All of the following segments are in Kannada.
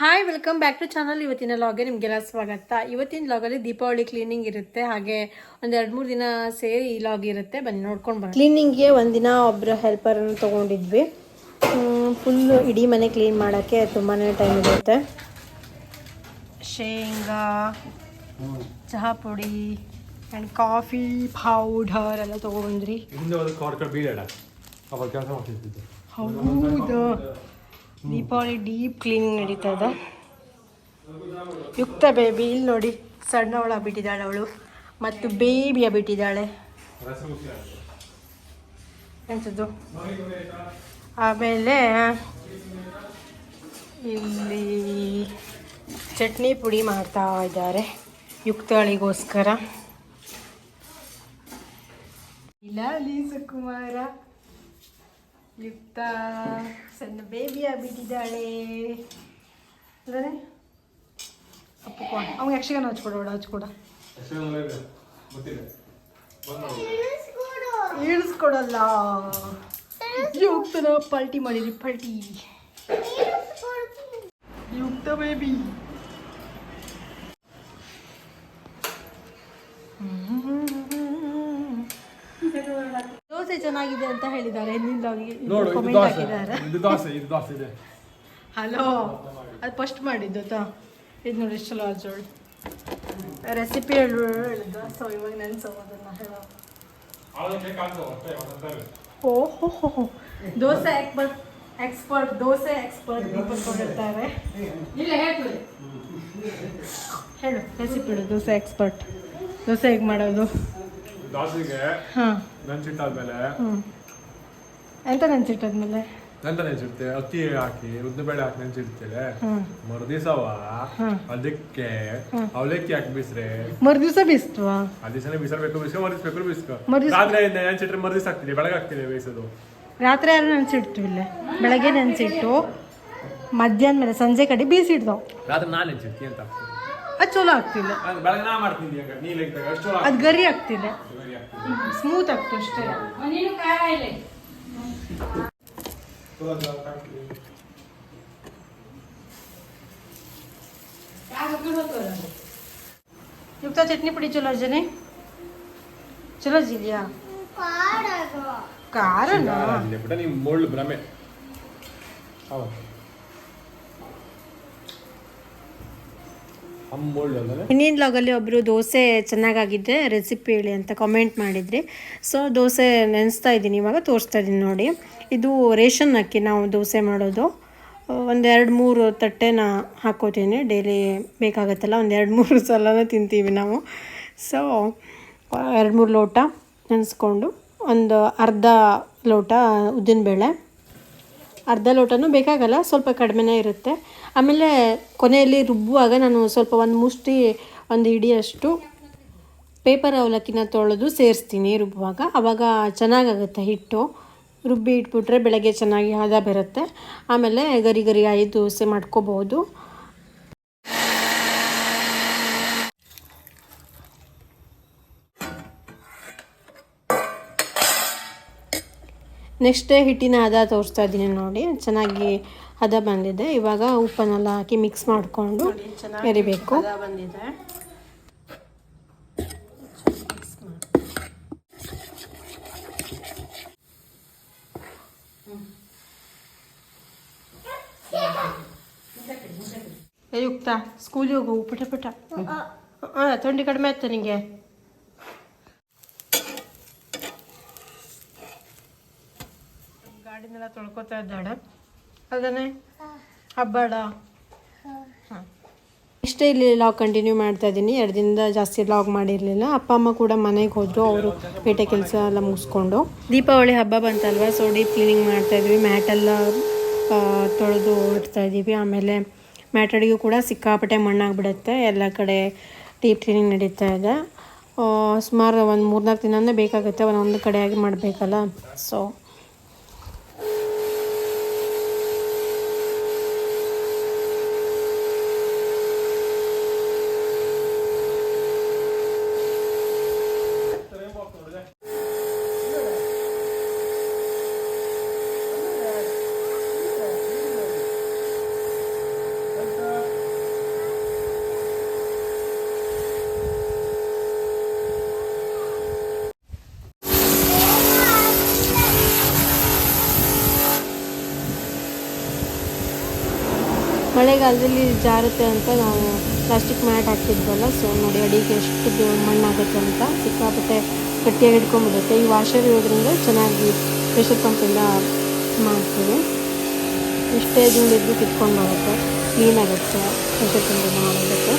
Hi welcome back to channel ಇವತ್ತಿನ ಲಾಗೆ ನಿಮಗೆಲ್ಲ ಸ್ವಾಗತ. ಇವತ್ತಿನ ಲಾಗಲ್ಲಿ ದೀಪಾವಳಿ ಕ್ಲೀನಿಂಗ್ ಇರುತ್ತೆ. ಹಾಗೆ ಒಂದು ಎರಡು ಮೂರು ದಿನ ಸೇರಿ ಈ ಲಾಗ್ ಇರುತ್ತೆ. ಬನ್ನಿ ನೋಡ್ಕೊಂಡು ಬನ್ನಿ ಕ್ಲೀನಿಂಗ್ಗೆ ಒಂದಿನ ಒಬ್ಬರು ಹೆಲ್ಪರನ್ನು ತೊಗೊಂಡಿದ್ವಿ. ಫುಲ್ ಇಡೀ ಮನೆ ಕ್ಲೀನ್ ಮಾಡೋಕ್ಕೆ ತುಂಬಾ ಟೈಮ್ ಇರುತ್ತೆ. ಶೇಂಗಾ ಚಹಾ ಪುಡಿ ಆ್ಯಂಡ್ ಕಾಫಿ ಪೌಡರ್ ಎಲ್ಲ ತೊಗೊಂಡ್ರಿ ಹಿಂದೆ. ದೀಪಾವಳಿ ಡೀಪ್ ಕ್ಲೀನಿಂಗ್ ನಡೀತಾ ಇದೆ. ಯುಕ್ತ ಬೇಬಿ ಇಲ್ಲಿ ನೋಡಿ ಸಣ್ಣವಳ ಬಿಟ್ಟಿದ್ದಾಳೆ ಅವಳು ಮತ್ತು ಬೇಬಿಯ ಬಿಟ್ಟಿದ್ದಾಳೆ. ಎಂಥದ್ದು ಆಮೇಲೆ ಇಲ್ಲಿ ಚಟ್ನಿ ಪುಡಿ ಮಾಡ್ತಾ ಇದ್ದಾರೆ ಯುಕ್ತಳಿಗೋಸ್ಕರ. ಇಲ್ಲ ಸುಕುಮಾರ ಯುಕ್ತ. ಸಣ್ಣ ಬೇಬಿ ಆಗ್ಬಿಟ್ಟಿದ್ದಾಳೆ ಅಲ್ಲದೆ ಅಪ್ಪು ಅವ್ನು ಯಕ್ಷಗಾನ ಹಚ್ಕೊಡೋಣ ಹಚ್ಕೊಡ. ಇಳಿಸ್ಕೊಡಲ್ಲ. ಯುಕ್ತನ ಪಲ್ಟಿ ಮಾಡಿರಿ ಪಲ್ಟಿ. ಯುಕ್ತ ಬೇಬಿ ದೋಸೆ ಚೆನ್ನಾಗಿದೆ ಅಂತ ಹೇಳಿದ್ದಾರೆ. ಹಿಂದಿನ ನೋಡು ಇದು ಕಮೆಂಟ್ ದೋಸೆ. ಹಾಕಿದ್ದಾರೆ. ಇದು ದೋಸೆ ಇದು ದೋಸೆ ಇದೆ. ಹಲೋ ಅದು ಫಸ್ಟ್ ಮಾಡಿದ್ದು ತಾ? ಇದು ನೋಡಿ ಎಷ್ಟು ಚಲೋ ಆಜೋಳು ರೆಸಿಪಿ ಹೇಳು ಹೇಳಿದ್ದು ಸೊ ಇವಾಗ ನೆನ್ಸೋ ಅದನ್ನ ಹೇಳೋ. ಓಹೋ ಹೋ ಹೋ. Dosa expert expert dosa expert ಬರ್ಕೊಂಡಿರ್ತಾರೆ ಹೇಳು. ರೆಸಿಪಿ ಹೇಳು. ದೋಸೆ ಎಕ್ಸ್ಪರ್ಟ್ ದೋಸೆ ಹೇಗೆ ಮಾಡೋದು? ದೋಸೆಗೆ ನೆನ್ಸಿಟ್ಟಾದ್ಮೇಲೆ ಎಂತ ನೆನ್ಸಿಟ್ಟಾದ್ಮೇಲೆ? ಎಂತ ನೆನ್ಸಿಡ್ತೆ? ಅಕ್ಕಿ ಹಾಕಿ ಉದ್ದಿನಬೇಳೆ ಹಾಕಿ ನೆನ್ಸಿಡ್ತೇವೆ. ಮರುದಿವಸವ. ಅದಕ್ಕೆ ಅವಲಕ್ಕಿ ಹಾಕಿ ಬಿಸ್ರೆ. ಮರು ದಿವಸ ಬಿಸ್ತವಾ? ಆ ದಿವಸನೇ ಬಿಸರ್ಬೇಕು ಬಿಸ್ಕೊ ಮರ್ದಿಸ್ಬೇಕು ಬಿಸ್ಕೊ. ಮರ್ದಿಸ್- ರಾತ್ರಿ ನೆನ್ಸಿಟ್ರೆ ಮರ್ದಿಸ್ ಹಾಕ್ತೀನಿ ಬೆಳಗ್ಗೆ ಆಗ್ತಿದೆ ಬೇಯಿಸೋದು. ರಾತ್ರಿ ಯಾರು ನೆನೆಸಿಡ್ತೀವಿಲ್ಲ ಬೆಳಗ್ಗೆ ನೆನ್ಸಿಟ್ಟು ಮಧ್ಯಾಹ್ನ ಮೇಲೆ ಸಂಜೆ ಕಡೆ ಬೀಸಿಡ್ತಾವ್ ರಾತ್ರಿ ನಾನು ನೆನ್ಸಿಡ್ತೀನಿ ಅಂತ ಅದು ಚಲೋ ಆಗ್ತಿಲ್ಲ. ನಾನು ಬೆಳಗ್ಗೆ ನಾ ಮಾಡ್ತೀನಿ ಹಂಗ ನೀ ಲೆಕ್ಕ ಅಷ್ಟು ಚಲೋ ಅದು ಗರಿ ಆಗ್ತಿಲ್ಲ. ಆಗ್ತದೆ. ಸ್ಮೂತ್ ಆಗ್ತು ಅಷ್ಟೇ. ಯುಕ್ತ ಚಟ್ನಿ ಪುಡಿ ಚಲೋ ಜನೆ ಚಲೋ ಜಿಲಿಯಾ? ಖಾರನ ಅಲ್ಲಿ ಬಿಟ್ಟ ನೀವು ಮುಳ್ಳು ಭ್ರಮೆ. ಹೌದು. ಹಮ್ ಇನ್ನೇನು ಲಾಗಲ್ಲಿ ಒಬ್ಬರು ದೋಸೆ ಚೆನ್ನಾಗಾಗಿದ್ದೆ ರೆಸಿಪಿ ಹೇಳಿ ಅಂತ ಕಾಮೆಂಟ್ ಮಾಡಿದ್ರಿ. ಸೊ ದೋಸೆ ನೆನೆಸ್ತಾ ಇದ್ದೀನಿ, ಇವಾಗ ತೋರಿಸ್ತಾ ಇದ್ದೀನಿ ನೋಡಿ. ಇದು ರೇಷನ್ ಅಕ್ಕಿ, ನಾವು ದೋಸೆ ಮಾಡೋದು. ಒಂದೆರಡು ಮೂರು ತಟ್ಟೆನ ಹಾಕೋತೀನಿ ಡೈಲಿ ಬೇಕಾಗತ್ತಲ್ಲ ಒಂದು ಎರಡು ಮೂರು ಸಲನೇ ತಿಂತೀವಿ ನಾವು. ಸೊ ಎರಡು ಮೂರು ಲೋಟ ನೆನೆಸ್ಕೊಂಡು, ಒಂದು ಅರ್ಧ ಲೋಟ ಉದ್ದಿನಬೇಳೆ. ಅರ್ಧ ಲೋಟನೂ ಬೇಕಾಗಲ್ಲ, ಸ್ವಲ್ಪ ಕಡಿಮೆನೇ ಇರುತ್ತೆ. ಆಮೇಲೆ ಕೊನೆಯಲ್ಲಿ ರುಬ್ಬುವಾಗ ನಾನು ಸ್ವಲ್ಪ ಒಂದು ಮುಷ್ಟಿ, ಒಂದು ಹಿಡಿಯಷ್ಟು ಪೇಪರ್ ಅವಲಕ್ಕಿನ ತೊಳೆದು ಸೇರಿಸ್ತೀನಿ ರುಬ್ಬುವಾಗ. ಆವಾಗ ಚೆನ್ನಾಗಾಗುತ್ತೆ ಹಿಟ್ಟು. ರುಬ್ಬಿ ಇಟ್ಬಿಟ್ರೆ ಬೆಳಗ್ಗೆ ಚೆನ್ನಾಗಿ ಹದ ಬರುತ್ತೆ. ಆಮೇಲೆ ಗರಿ ಗರಿ ಆಯಿ ದೋಸೆ ಮಾಡ್ಕೋಬೋದು. ನೆಕ್ಸ್ಟ್ ಹಿಟ್ಟಿನ ಹದ ತೋರಿಸ್ತಾ ಇದ್ದೀನಿ ನೋಡಿ. ಚೆನ್ನಾಗಿ ಹದ ಬಂದಿದೆ. ಇವಾಗ ಉಪ್ಪನ್ನೆಲ್ಲ ಹಾಕಿ ಮಿಕ್ಸ್ ಮಾಡಿಕೊಂಡು ಎರಿಬೇಕು. ಬಂದಿದೆ. ಯುಕ್ತ ಸ್ಕೂಲಿಗೆ ಹೋಗು ಪಟ ಪಟ. ಹಾಂ ಥಂಡಿ ಕಡಿಮೆ ಆಯ್ತು ನಿಂಗೆ? ಗಾಡಿನೆಲ್ಲ ತೊಳ್ಕೊತಾ ಇದ್ದಾಳೆ. ಅದನ್ನೇ? ಹಬ್ಬಡ? ಹಾಂ. ಇಷ್ಟೇ ಇಲ್ಲಿ ಲಾಗ್ ಕಂಟಿನ್ಯೂ ಮಾಡ್ತಾ ಇದ್ದೀನಿ. ಎರಡು ದಿನದ ಜಾಸ್ತಿ ಲಾಗ್ ಮಾಡಿರಲಿಲ್ಲ. ಅಪ್ಪ ಅಮ್ಮ ಕೂಡ ಮನೆಗೆ ಹೋದರು. ಅವರು ಪೇಟೆ ಕೆಲಸ ಎಲ್ಲ ಮುಗಿಸ್ಕೊಂಡು. ದೀಪಾವಳಿ ಹಬ್ಬ ಬಂತಲ್ವ? ಸೊ ಡೀಪ್ ಕ್ಲೀನಿಂಗ್ ಮಾಡ್ತಾ ಇದ್ವಿ. ಮ್ಯಾಟೆಲ್ಲ ತೊಳೆದು ಇಡ್ತಾ ಇದ್ದೀವಿ. ಆಮೇಲೆ ಮ್ಯಾಟ್ ಅಡಿಗೆ ಕೂಡ ಸಿಕ್ಕಾಪಟ್ಟೆ ಮಣ್ಣಾಗ್ಬಿಡುತ್ತೆ. ಎಲ್ಲ ಕಡೆ ಡೀಪ್ ಕ್ಲೀನಿಂಗ್ ನಡೀತಾ ಇದೆ. ಸುಮಾರು ಒಂದು ಮೂರ್ನಾಲ್ಕು ದಿನನೇ ಬೇಕಾಗುತ್ತೆ. ಒಂದೊಂದು ಕಡೆಯಾಗಿ ಮಾಡಬೇಕಲ್ಲ. ಸೊ ಮಳೆಗಾಲದಲ್ಲಿ ಜಾರುತ್ತೆ ಅಂತ ನಾವು ಪ್ಲಾಸ್ಟಿಕ್ ಮ್ಯಾಟ್ ಹಾಕ್ತಿದ್ವಲ್ಲ ಸೊ ನೋಡಿ ಅಡಿಗೆ ಎಷ್ಟು ಮಣ್ಣಾಗುತ್ತೆ ಅಂತ ಸಿಕ್ಕಾಪಟ್ಟೆ ಗಟ್ಟಿಯಾಗಿ ಹಿಡ್ಕೊಂಡ್ಬಿಡುತ್ತೆ. ಈ ವಾಷರ್ ಇರೋದ್ರಿಂದ ಚೆನ್ನಾಗಿ ಪ್ರೆಷರ್ ಪಂಪಿಂದ ಮಾಡ್ತೀವಿ. ಎಷ್ಟೇ ದಿನದಿದ್ದು ಕಿತ್ಕೊಂಡು ಬರುತ್ತೆ ಕ್ಲೀನ್ ಆಗುತ್ತೆ ಪ್ರೆಷರ್ ಪಂಪಿಂದ ಮಾಡೋದಕ್ಕೆ.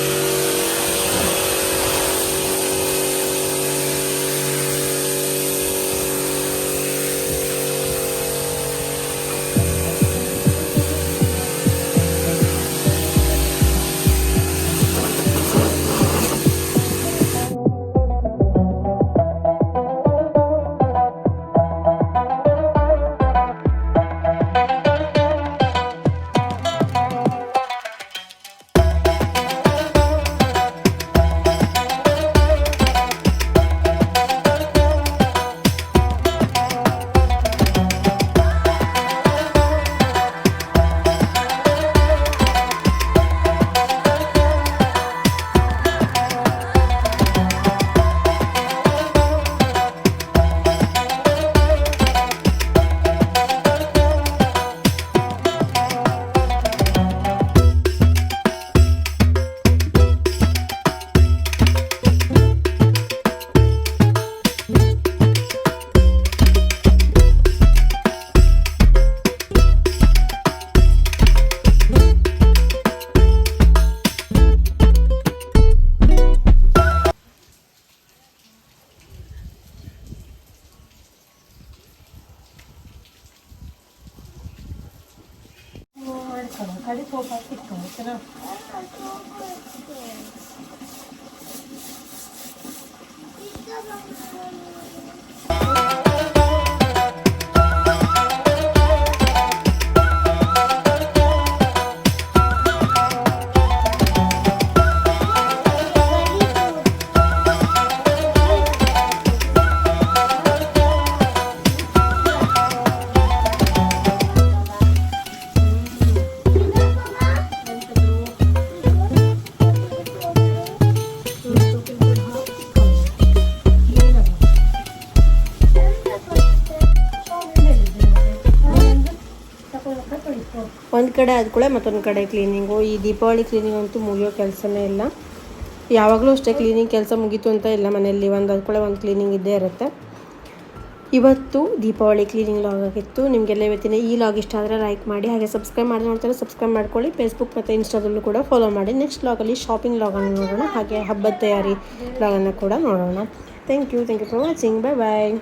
彼と帰ってきても。ಒಂದು ಕಡೆ ಆದ್ಕೂಳೆ ಮತ್ತೊಂದು ಕಡೆ ಕ್ಲೀನಿಂಗು ಈ ದೀಪಾವಳಿ ಕ್ಲೀನಿಂಗ್ ಅಂತೂ ಮುಗಿಯೋ ಕೆಲಸನೇ ಇಲ್ಲ. ಯಾವಾಗಲೂ ಅಷ್ಟೇ ಕ್ಲೀನಿಂಗ್ ಕೆಲಸ ಮುಗೀತು ಅಂತ ಇಲ್ಲ ಮನೆಯಲ್ಲಿ. ಒಂದು ಆದ್ಕೂಳೆ ಒಂದು ಕ್ಲೀನಿಂಗ್ ಇದ್ದೇ ಇರುತ್ತೆ. ಇವತ್ತು ದೀಪಾವಳಿ ಕ್ಲೀನಿಂಗ್ ಲಾಗ್ ಆಗಿತ್ತು. ನಿಮಗೆಲ್ಲ ಇವತ್ತಿನ ಈ ಲಾಗ್ ಇಷ್ಟ ಆದರೆ ಲೈಕ್ ಮಾಡಿ, ಹಾಗೆ ಸಬ್ಸ್ಕ್ರೈಬ್ ಮಾಡಿ ನೋಡ್ತಾರೆ ಸಬ್ಸ್ಕ್ರೈಬ್ ಮಾಡ್ಕೊಳ್ಳಿ. ಫೇಸ್ಬುಕ್ ಮತ್ತು ಇನ್ಸ್ಟಾದಲ್ಲೂ ಕೂಡ ಫಾಲೋ ಮಾಡಿ. ನೆಕ್ಸ್ಟ್ ಲಾಗಲ್ಲಿ ಶಾಪಿಂಗ್ ಲಾಗನ್ನು ನೋಡೋಣ. ಹಾಗೆ ಹಬ್ಬದ ತಯಾರಿ ಲಾಗನ್ನು ಕೂಡ ನೋಡೋಣ. Thank you thank you for watching bye bye